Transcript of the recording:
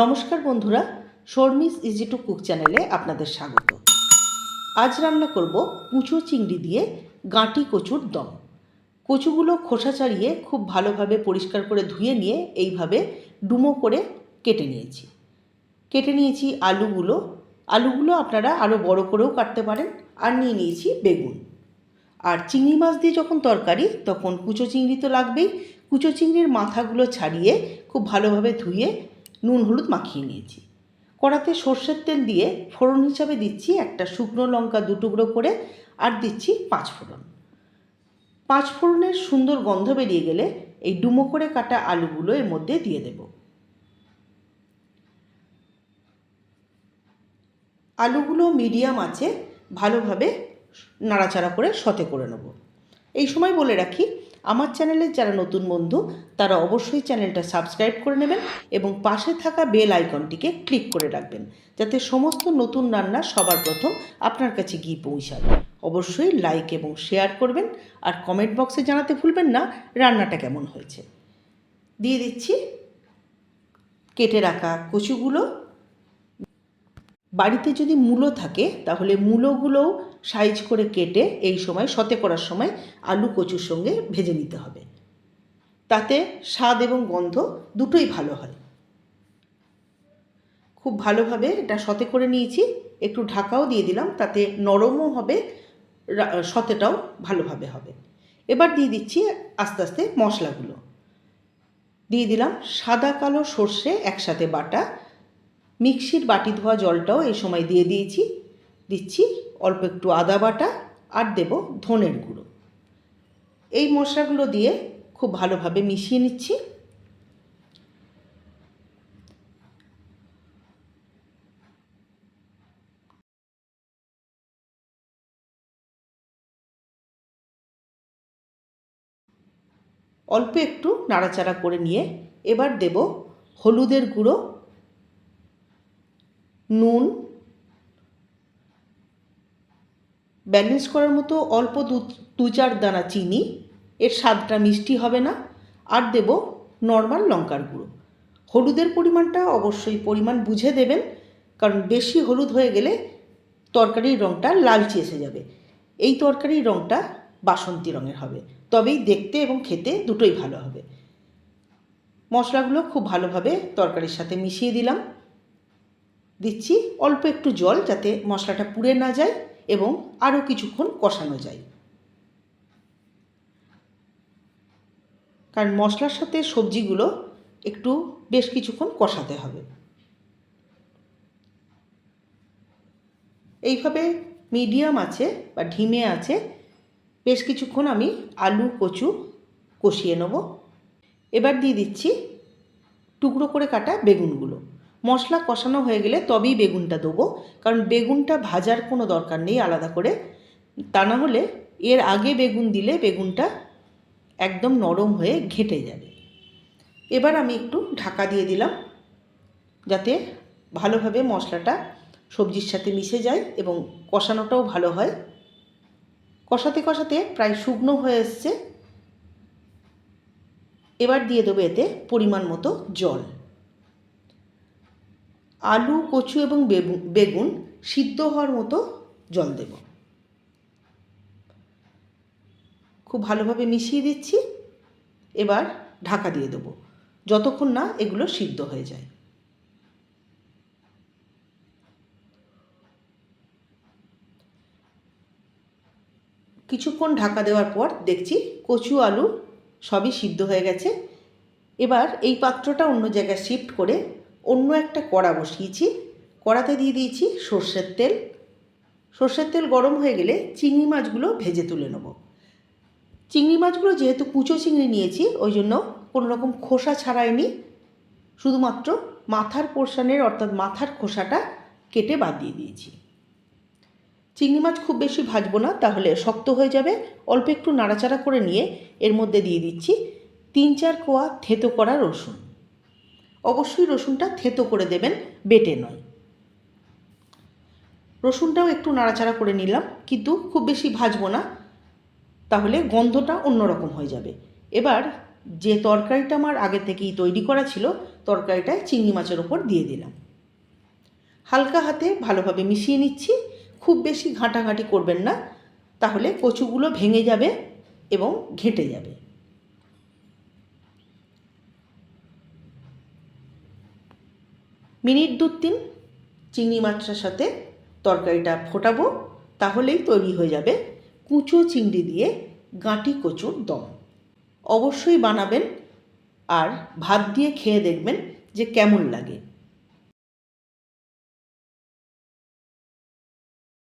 নমস্কার বন্ধুরা, Sharmi's easy to cook চ্যানেলে আপনাদের স্বাগত। আজ রান্না করব কুচো চিংড়ি দিয়ে গাঁটি কচুর দম। কচুগুলো খোসা ছাড়িয়ে খুব ভালোভাবে পরিষ্কার করে ধুয়ে নিয়ে এইভাবে ডুমো করে কেটে নিয়েছি। কেটে নিয়েছি আলুগুলো। আলুগুলো আপনারা আরও বড় করেও কাটতে পারেন আর নিয়ে নিয়েছি বেগুন। আর চিংড়ি মাছ দিয়ে যখন তরকারি, তখন কুচো চিংড়ি তো লাগবেই। কুচো চিংড়ির মাথাগুলো ছাড়িয়ে খুব ভালোভাবে ধুয়ে নুন হলুদ মাখিয়ে নিয়েছি। কড়াতে সর্ষের তেল দিয়ে ফোড়ন হিসাবে দিচ্ছি একটা শুকনো লঙ্কা দু টুকরো করে আর দিচ্ছি পাঁচ ফোড়ন। পাঁচ ফোড়নের সুন্দর গন্ধ বেরিয়ে গেলে এই ডুমো করে কাটা আলুগুলো এর মধ্যে দিয়ে দেব। আলুগুলো মিডিয়াম আছে, ভালোভাবে নাড়াচাড়া করে সতে করে নেব। এই সময় বলে রাখি আমার চ্যানেলের যারা নতুন বন্ধু, তারা অবশ্যই চ্যানেলটা সাবস্ক্রাইব করে নেবেন এবং পাশে থাকা বেল আইকনটিকে ক্লিক করে রাখবেন, যাতে সমস্ত নতুন রান্না সবার প্রথম আপনার কাছে গিয়ে পৌঁছাবে অবশ্যই লাইক এবং শেয়ার করবেন আর কমেন্ট বক্সে জানাতে ভুলবেন না রান্নাটা কেমন হয়েছে। দিয়ে দিচ্ছি কেটে রাখা কচুগুলো। বাড়িতে যদি মূলো থাকে, তাহলে মূলোগুলোও সাইজ করে কেটে এই সময়, সতে করার সময় আলু কচুর সঙ্গে ভেজে নিতে হবে। তাতে স্বাদ এবং গন্ধ দুটোই ভালো হয়। খুব ভালোভাবে এটা সতে করে নিয়েছি, একটু ঢাকাও দিয়ে দিলাম, তাতে নরমও হবে সতেটাও ভালোভাবে হবে। এবার দিয়ে দিচ্ছি আস্তে আস্তে মশলাগুলো। দিয়ে দিলাম সাদা কালো সর্ষে একসাথে বাটা, মিক্সির বাটি ধোয়া জলটাও এই সময় দিয়ে দিয়েছি, দিচ্ছি অল্প একটু আদা বাটা আর দেব ধনের গুঁড়ো। এই মশলাগুলো দিয়ে খুব ভালোভাবে মিশিয়ে নিচ্ছি। অল্প একটু নাড়াচাড়া করে নিয়ে এবার দেব হলুদের গুঁড়ো, নুন ব্যালেন্স করার মতো অল্প দু দু চার দানা চিনি, এর স্বাদটা মিষ্টি হবে না। আর দেব নর্মাল লঙ্কার গুঁড়ো। হলুদের পরিমাণটা অবশ্যই পরিমাণ বুঝে দেবেন, কারণ বেশি হলুদ হয়ে গেলে তরকারির রঙটা লালচে এসে যাবে। এই তরকারির রঙটা বাসন্তী রঙের হবে। তবেই দেখতে এবং খেতে দুটোই ভালো হবে। মশলাগুলো খুব ভালোভাবে তরকারির সাথে মিশিয়ে দিলাম। দিচ্ছি অল্প একটু জল যাতে মশলাটা পুড়ে না যায়। এবং আরও কিছুক্ষণ কষানো যায়। কারণ মশলার সাথে সবজিগুলো একটু বেশ কিছুক্ষণ কষাতে হবে। এইভাবে মিডিয়াম আছে বা ঢিমে আছে, বেশ কিছুক্ষণ আমি আলু, কচু কষিয়ে নেব। এবার দিয়ে দিচ্ছি টুকরো করে কাটা বেগুনগুলো। মশলা কষানো হয়ে গেলে তবেই বেগুনটা দেবো। কারণ বেগুনটা ভাজার কোনো দরকার নেই আলাদা করে। তা না হলে এর আগে বেগুন দিলে বেগুনটা একদম নরম হয়ে ঘেঁটে যাবে। এবার আমি একটু ঢাকা দিয়ে দিলাম যাতে ভালোভাবে মশলাটা সবজির সাথে মিশে যায় এবং কষানোটাও ভালো হয়। কষাতে কষাতে প্রায় শুকনো হয়ে এসছে। এবার দিয়ে দেবো এতে পরিমাণ মতো জল। আলু, কচু এবং বেগু- বেগুন সিদ্ধ হওয়ার মতো জল দেব। খুব ভালোভাবে মিশিয়ে দিচ্ছি। এবার ঢাকা দিয়ে দেবো, যতক্ষণ না এগুলো সিদ্ধ হয়ে যায়। কিছুক্ষণ ঢাকা দেওয়ার পর দেখছি কচু, আলু সবই সিদ্ধ হয়ে গেছে। এবার এই পাত্রটা অন্য জায়গায় শিফট করে অন্য একটা কড়া বসিয়েছি। কড়াতে দিয়ে দিয়েছি সর্ষের তেল। সর্ষের তেল গরম হয়ে গেলে চিংড়ি মাছগুলো ভেজে তুলে নেব। চিংড়ি মাছগুলো যেহেতু কুচো চিংড়ি নিয়েছি, ওই জন্য কোনো রকম খোসা ছাড়াইনি। শুধুমাত্র মাথার পোর্শনের অর্থাৎ মাথার খোসাটা কেটে বাদ দিয়ে দিয়েছি। চিংড়ি মাছ খুব বেশি ভাজবো না, তাহলে শক্ত হয়ে যাবে। অল্প একটু নাড়াচাড়া করে নিয়ে এর মধ্যে দিয়ে দিচ্ছি তিন চার কোয়া থেতো করা রসুন। অবশ্যই রসুনটা থেতো করে দেবেন, বেটে নয়। রসুনটাও একটু নাড়াচাড়া করে নিলাম, কিন্তু খুব বেশি ভাজবো না, তাহলে গন্ধটা অন্যরকম হয়ে যাবে। এবার যে তরকারিটা আমার আগে থেকেই তৈরি করা ছিল, তরকারিটায় চিংড়ি মাছের ওপর দিয়ে দিলাম। হালকা হাতে ভালোভাবে মিশিয়ে নিচ্ছি, খুব বেশি ঘাঁটাঘাঁটি করবেন না, তাহলে কচুগুলো ভেঙে যাবে এবং ঘেঁটে যাবে। মিনিট দু তিন চিংড়ি মাছটার সাথে তরকারিটা ফোটাবো, তাহলেই তৈরি হয়ে যাবে কুচো চিংড়ি দিয়ে গাঁটি কচুর দম। অবশ্যই বানাবেন আর ভাত দিয়ে খেয়ে দেখবেন যে কেমন লাগে।